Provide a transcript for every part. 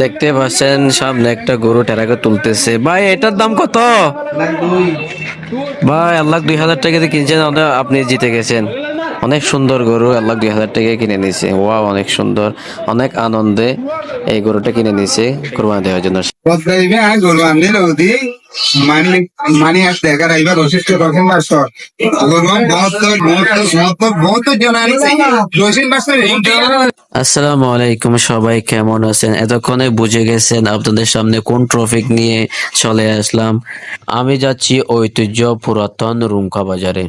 দেখতে পাচ্ছেন, সামনে একটা গরু টেরাকে তুলতেছে। ভাই, এটার দাম কত? ভাই, আল্লাহ দুই হাজার টাকা দিয়ে কিনছেন আপনি জিতে গেছেন। অনেক সুন্দর গরু, আল্লাহ দুই হাজার টাকা কিনে নিছে ওয়া অনেক সুন্দর, অনেক আনন্দে এই গরুটা কিনে নিছে কোরবানি দেওয়ার জন্য। পদ্মাইবে আনছে। আসসালামু আলাইকুম, সবাই কেমন আছেন? এতক্ষণে বুঝে গেছেন আপনাদের সামনে কোন ট্রফিক নিয়ে চলে আসলাম। আমি যাচ্ছি ঐতিহ্য পুরাতন রুমকা বাজারে।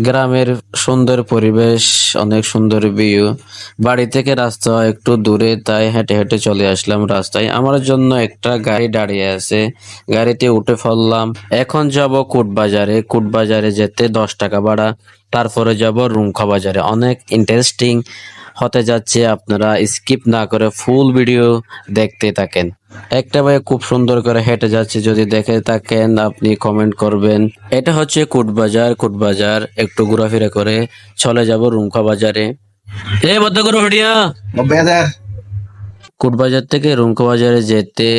গ্রামের সুন্দর পরিবেশ, অনেক সুন্দর ভিউ বাড়ি থেকে রাস্তা একটু দূরে, তাই হেঁটে হেঁটে চলে আসলাম রাস্তায়। আমার জন্য একটা গাড়ি দাঁড়িয়ে আছে। গাড়িতে উঠে ফেললাম এখন যাব কুটবাজারে। কুটবাজারে যেতে দশ টাকা ভাড়া। তারপরে যাব রুমখা বাজারে। অনেক ইন্টারেস্টিং হতে যাচ্ছে আপনারা স্কিপ না করে ফুল ভিডিও দেখতে থাকেন। একটা ভাই খুব সুন্দর করে হেঁটে যাচ্ছে যদি দেখে থাকেন আপনি কমেন্ট করবেন। এটা হচ্ছে কুটবাজার কুটবাজার একটু ঘোরাফেরা করে চলে যাব রুমকা বাজারে। এ বদ্ধ করো বেদার কুটবাজার থেকে রুমকা বাজারে যেতে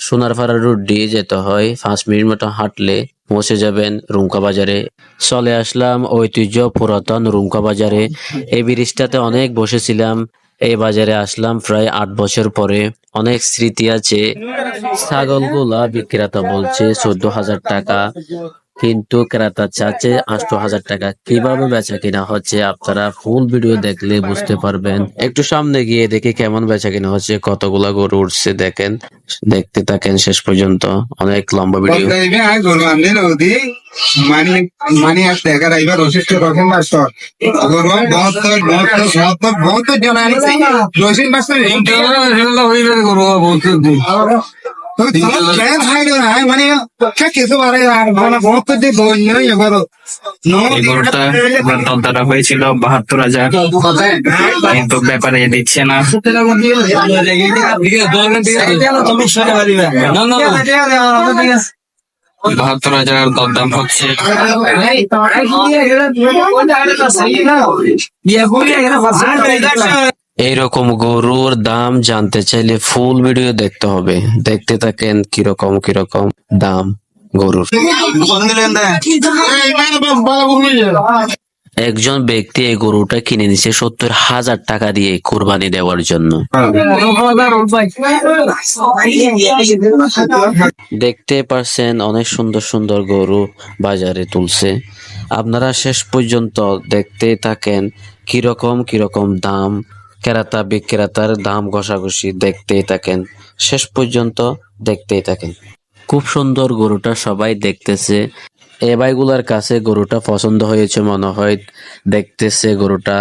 সোনারপাড়া রোড দিয়ে যেতে হয় পাঁচ মিনিট মতো হাঁটলে। পৌঁছে যাবেন রুমকা বাজারে। চলে আসলাম ঐতিহ্য পুরাতন রুমকা বাজারে। এই ব্রিজটাতে অনেক বসেছিলাম। এই বাজারে আসলাম প্রায় আট বছর পরে। অনেক স্মৃতি আছে। ছাগলগুলা বিক্রেতা বলছে চোদ্দ হাজার টাকা। কিন্তু ক্রেতা চাচ্ছে আষ্ট হাজার টাকা। কীভাবে বেচা কিনা হচ্ছে আপনারা ফুল ভিডিও দেখলে বুঝতে পারবেন। একটু সামনে গিয়ে দেখি কেমন বেচা কিনা হচ্ছে কতগুলা গরু উঠছে দেখেন। দেখতে থাকেন শেষ পর্যন্ত। অনেক লম্বা ভিডিও মানি মানি আসতে একার রকম জন আনছে আর মানে হয়েছিল বাহাত্তর হাজার কিন্তু ব্যাপারে দিচ্ছে না বাহাত্তর হাজার দরদাম হচ্ছে এইরকম গরুর দাম জানতে চাইলে ফুল ভিডিও দেখতে হবে। দেখতে থাকেন কীরকম কীরকম দাম গরুর। একজন ব্যক্তি এই গরুটা কিনে নিছে সত্তর হাজার টাকা দিয়ে কোরবানি দেওয়ার জন্য। দেখতে পারছেন অনেক সুন্দর সুন্দর গরু বাজারে তুলছে। আপনারা শেষ পর্যন্ত দেখতে থাকেন কীরকম কীরকম দাম ক্রেতা বিক্রেতার দাম ঘষাঘষি দেখতেই থাকেন, শেষ পর্যন্ত দেখতেই থাকেন। খুব সুন্দর গরুটা সবাই দেখতেছে। এ ভাইগুলার কাছে গরুটা পছন্দ হয়েছে মনে হয়, দেখতেছে গরুটা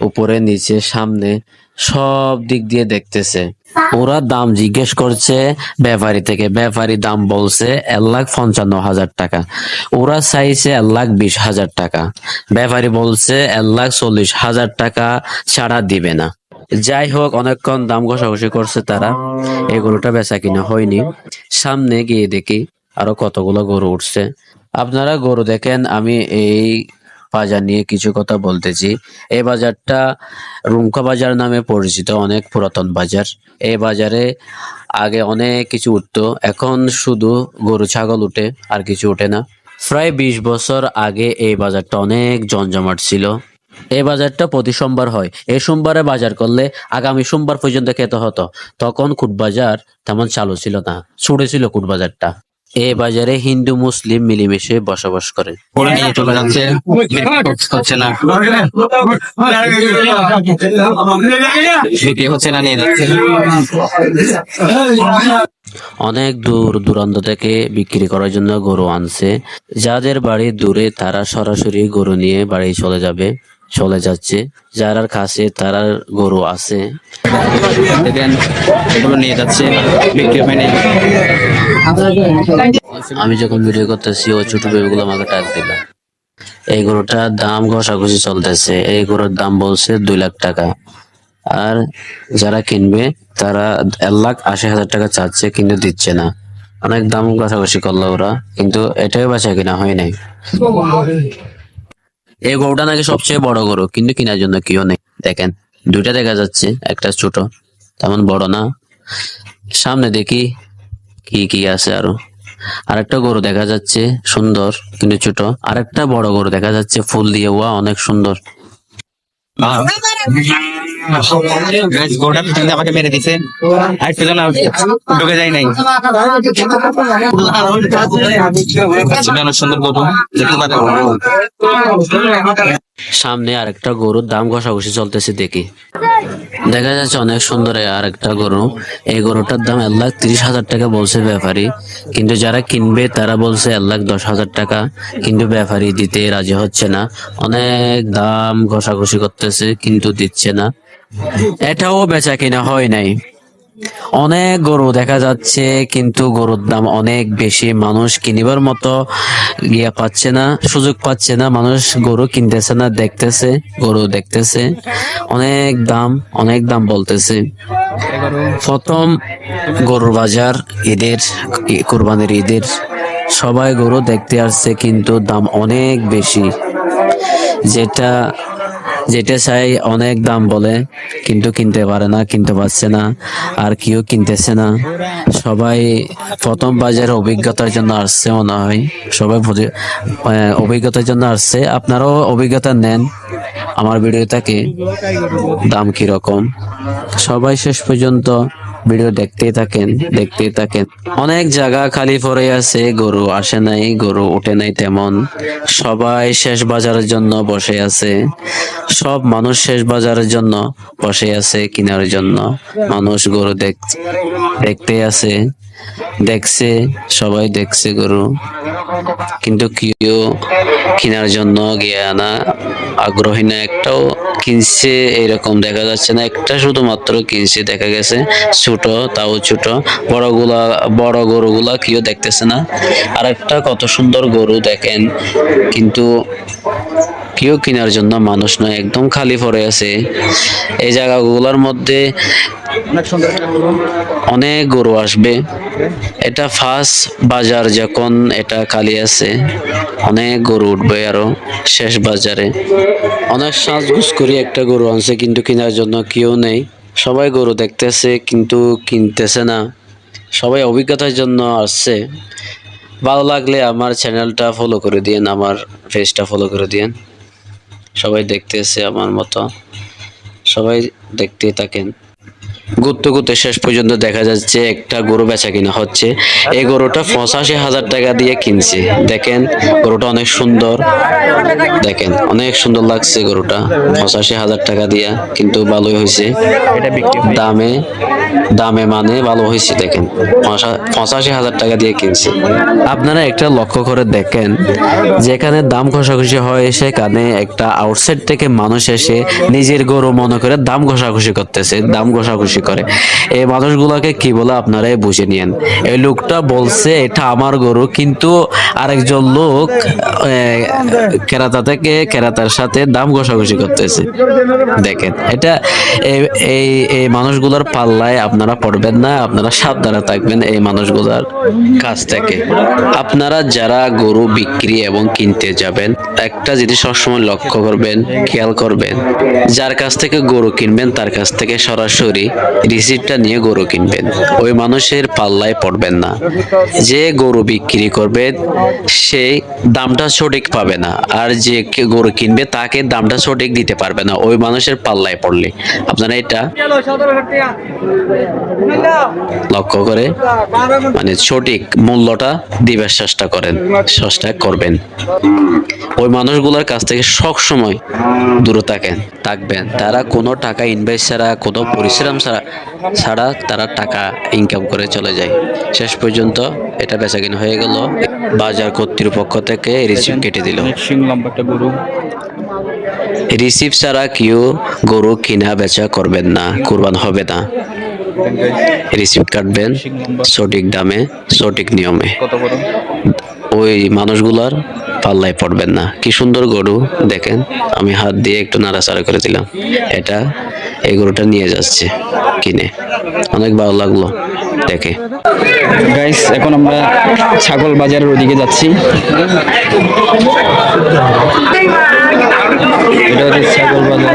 উপরে, নিচে, সামনে, সব দিক দিয়ে দেখতেছে। ওরা দাম জিজ্ঞেস করছে ব্যাপারী থেকে, ব্যাপারী দাম বলছে এক লাখ পঞ্চান্ন হাজার টাকা। ওরা চাইছে এক লাখ বিশ হাজার টাকা। ব্যাপারী বলছে এক লাখ চল্লিশ হাজার টাকা ছাড়া দিবে না। যাই হোক অনেকক্ষণ দাম ঘষাঘষি করছে তারা। এগুলোটা বেচা কিনা হয়নি। সামনে গিয়ে দেখি আরও কতগুলো গরু উঠছে। আপনারা গরু দেখেন, আমি এই বাজার নিয়ে কিছু কথা বলতেছি। এই বাজারটা রুমকা বাজার নামে পরিচিত, অনেক পুরাতন বাজার। এই বাজারে আগে অনেক কিছু উঠতো, এখন শুধু গরু, ছাগল উঠে, আর কিছু উঠে না। প্রায় বিশ বছর আগে এই বাজারটা অনেক জমজমাট ছিল। এই বাজারটা প্রতি সোমবার হয়। এই সোমবারে বাজার করলে আগামী সোমবার পর্যন্ত খেতে হতো। তখন কুটবাজার তেমন চালু ছিল না ছুড়ে ছিল কুটবাজারটা এই বাজারে হিন্দু মুসলিম মিলেমিশে বসবাস করে অনেক দূর দূরান্ত থেকে বিক্রি করার জন্য গরু আনছে। যাদের বাড়ি দূরে তারা সরাসরি গরু নিয়ে বাড়ি চলে যাবে। চলে যাচ্ছে। যারা কাছে তারা গরু আছে। দেখেন এগুলো নিয়ে যাচ্ছে বিক্রি হয়নি আমি যখন ভিডিও করতেছি ও ছোট বেবিগুলো আমাকে টাক দিল। এই গরুটার দাম ঘষাঘষি চলতেছে। এই গরুর দাম বলছে দুই লাখ টাকা। আর যারা কিনবে তারা এক লাখ আশি হাজার টাকা চাচ্ছে কিন্তু দিচ্ছে না। অনেক দাম ঘষাঘষি করল ওরা কিন্তু এটাই বাঁচা কিনা হয় নাই। এই গরুটা নাকি সবচেয়ে বড় গরু কিন্তু কেনার জন্য কেউ নেই। দেখেন দুইটা দেখা যাচ্ছে একটা ছোট তেমন বড় না। সামনে দেখি কি কি আছে আরও। আরেকটা গরু দেখা যাচ্ছে সুন্দর কিন্তু ছোট। আরেকটা বড় গরু দেখা যাচ্ছে ফুল দিয়ে ওয়া অনেক সুন্দর। গোটা পিছনে আমাকে মেরে দিছে আর পেছনে ঢুকে নাই। সামনে আরেকটা গরুর দাম ঘষাঘষি চলতেছে, দেখি। দেখা যাচ্ছে অনেক সুন্দর এই আরেকটা গরু। এই গরুটার দাম এক লাখ তিরিশ হাজার টাকা বলছে ব্যাপারী। কিন্তু যারা কিনবে, তারা বলছে এক লাখ দশ হাজার টাকা। কিন্তু ব্যাপারী দিতে রাজি হচ্ছে না। অনেক দাম ঘষাঘষি করতেছে, কিন্তু দিচ্ছে না। এটাও বেচা কিনা হয় নাই। অনেক গরু দেখা যাচ্ছে, কিন্তু গরুর দাম অনেক বেশি। মানুষ কিনিবার মতো ইয়া পাচ্ছে না, সুযোগ পাচ্ছে না। মানুষ গরু কিনতেছে না, দেখতেছে, গরু দেখতেছে। অনেক দাম অনেক দাম বলতেছে। প্রথম গরুর বাজার, ঈদের, কুরবানির ঈদের, সবাই গরু দেখতে আসছে, কিন্তু দাম অনেক বেশি। যেটা যেটা চাই অনেক দাম বলে, কিন্তু কিনতে পারে না, কিনতে পারছে না, আর কেউ কিনতেছে না। সবাই প্রথম বাজার অভিজ্ঞতার জন্য আসছে মনে হয়। সবাই অভিজ্ঞতার জন্য আসছে। আপনারাও অভিজ্ঞতা নেন। আমার ভিডিও থেকে দাম কীরকম? সবাই শেষ পর্যন্ত ভিডিও দেখতেই থাকেন দেখতেই থাকেন। অনেক জায়গা খালি পড়ে আছে, গরু আসে নাই, গরু উঠে নাই তেমন। সবাই শেষ বাজারের জন্য বসে আছে। সব মানুষ শেষ বাজারের জন্য বসে আছে কেনার জন্য। মানুষ গরু দেখ দেখতে আছে। দেখছে, সবাই দেখছে গরু। কিন্তু কেউ কেনার জন্য গিয়া না আগ্রহী না, একটাও কিনছে এরকম দেখা যাচ্ছে না। একটা শুধুমাত্র কিনছে, দেখা গেছে ছোট, তাও ছোট। বড়গুলা, বড় গরুগুলা কেউ দেখতেছে না। আর একটা কত সুন্দর গরু দেখেন। কিন্তু কেউ কেনার জন্য মানুষ নয়, একদম খালি পড়ে আছে। এই জায়গাগুলোর মধ্যে অনেক গরু আসবে। এটা ফার্স্ট বাজার যখন এটা খালি আছে, অনেক গরু উঠবে আরও শেষ বাজারে। অনেক সাজগুজ করে একটা গরু আনছে, কিন্তু কেনার জন্য কেউ নেই। সবাই গরু দেখতেছে, কিন্তু কিনতেছে না। সবাই অভিজ্ঞতার জন্য আসছে। ভালো লাগলে আমার চ্যানেলটা ফলো করে দিন আমার পেজটা ফলো করে দিন সবাই দেখতেছে আমার মতো। সবাই দেখতে থাকেন। ঘুরতে ঘুরতে শেষ পর্যন্ত দেখা যাচ্ছে একটা গরু বেচা কিনা হচ্ছে। এই গরুটা পঁচাশি হাজার টাকা দিয়ে কিনছে। দেখেন গরুটা অনেক সুন্দর। দেখেন অনেক সুন্দর লাগছে গরুটা। পঁচাশি হাজার টাকা দিয়া কিন্তু ভালোই হয়েছে। হয়। দামে দামে মানে ভালো হয়েছে দেখেন। পঁচাশি হাজার টাকা দিয়ে কিনছে। আপনারা একটা লক্ষ্য করে দেখেন যেখানে দাম ঘষাঘষি হয় সেখানে একটা আউটসাইড থেকে মানুষ এসে নিজের গরু মনে করে দাম ঘষাঘষি করতেছে। দাম ঘষাঘষি করে। এই মানুষগুলোকে কি বলে আপনারাই বুঝে নিয়েন। এই লোকটা বলছে, এটা আমার গরু। কিন্তু আরেকজন লোক কেরাতা থেকে কেরাতার সাথে দাম ঘষাঘষি করতেছে। দেখেন, এটা এই এই মানুষগুলোর পাল্লায় আপনারা পড়বেন না, আপনারা সাবধানে থাকবেন এই মানুষগুলোর কাছ থেকে। আপনারা যারা গরু বিক্রি এবং কিনতে যাবেন, একটা জিনিস সবসময় লক্ষ্য করবেন, খেয়াল করবেন। যার কাছ থেকে গরু কিনবেন, তার কাছ থেকে সরাসরি রিসিপ্টটা নিয়ে গরু কিনবেন। ওই মানুষের পাল্লায় পড়বেন না। যে গরু বিক্রি করবে, সে দামটা সঠিক পাবে না। আর যে গরু কিনবে, তাকে দামটা সঠিক দিতে পারবে না। ওই মানুষের পাল্লায় পড়লে। আপনারা এটা লক্ষ্য করে মানে সঠিক মূল্যটা দিবার চেষ্টা করেন, চেষ্টা করবেন। ওই মানুষগুলোর কাছ থেকে সব সময় দূরে থাকেন, থাকবেন। তারা কোনো টাকা ইনভেস্ট ছাড়া, কোনো পরিশ্রম ছাড়া ছাড়া তারা টাকা ইনকাম করে চলে যায়। শেষ পর্যন্ত এটা বেচাকিনা হয়ে গেল। বাজার কর্তৃপক্ষ থেকে রিসিপ্ট কেটে দিল। রিসিপ্ট ছাড়া কেউ গরু কিনা বেচা করবেন না কুরবান হবে না। রিসিপ্ট কাটবেন সঠিক দামে সঠিক নিয়মে। ওই মানুষগুলার পাল্লায় পড়বেন না। কি সুন্দর গরু, দেখেন, আমি হাত দিয়ে একটু নাড়াচাড়া করে দিলাম। এটা এই গরুটা নিয়ে যাচ্ছে, কিনে। অনেক ভালো লাগল, দেখে। গাইস এখন আমরা ছাগল বাজারের ওদিকে যাচ্ছি। এটা হচ্ছে ছাগল বাজার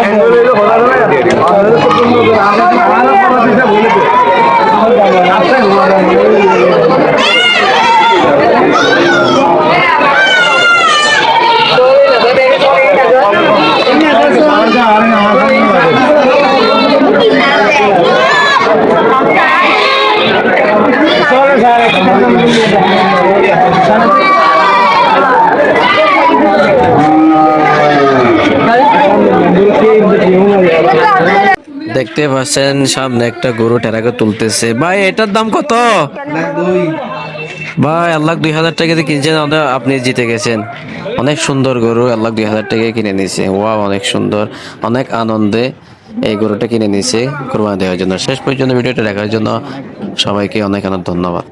দেখতে পাচ্ছেন, সামনে একটা গরু টেরাকে তুলতেছে। ভাই, এটার দাম কত? ভাই, আল্লাহ দুই হাজার টাকা যদি কিনছেন আপনি জিতে গেছেন। অনেক সুন্দর গরু, আল্লাহ দুই হাজার টাকায় কিনে নিছে ওয়া অনেক সুন্দর, অনেক আনন্দে এই গরুটা কিনে নিছে কোরবানি দেওয়ার জন্য। শেষ পর্যন্ত ভিডিওটা দেখার জন্য সবাইকে অনেক অনেক ধন্যবাদ।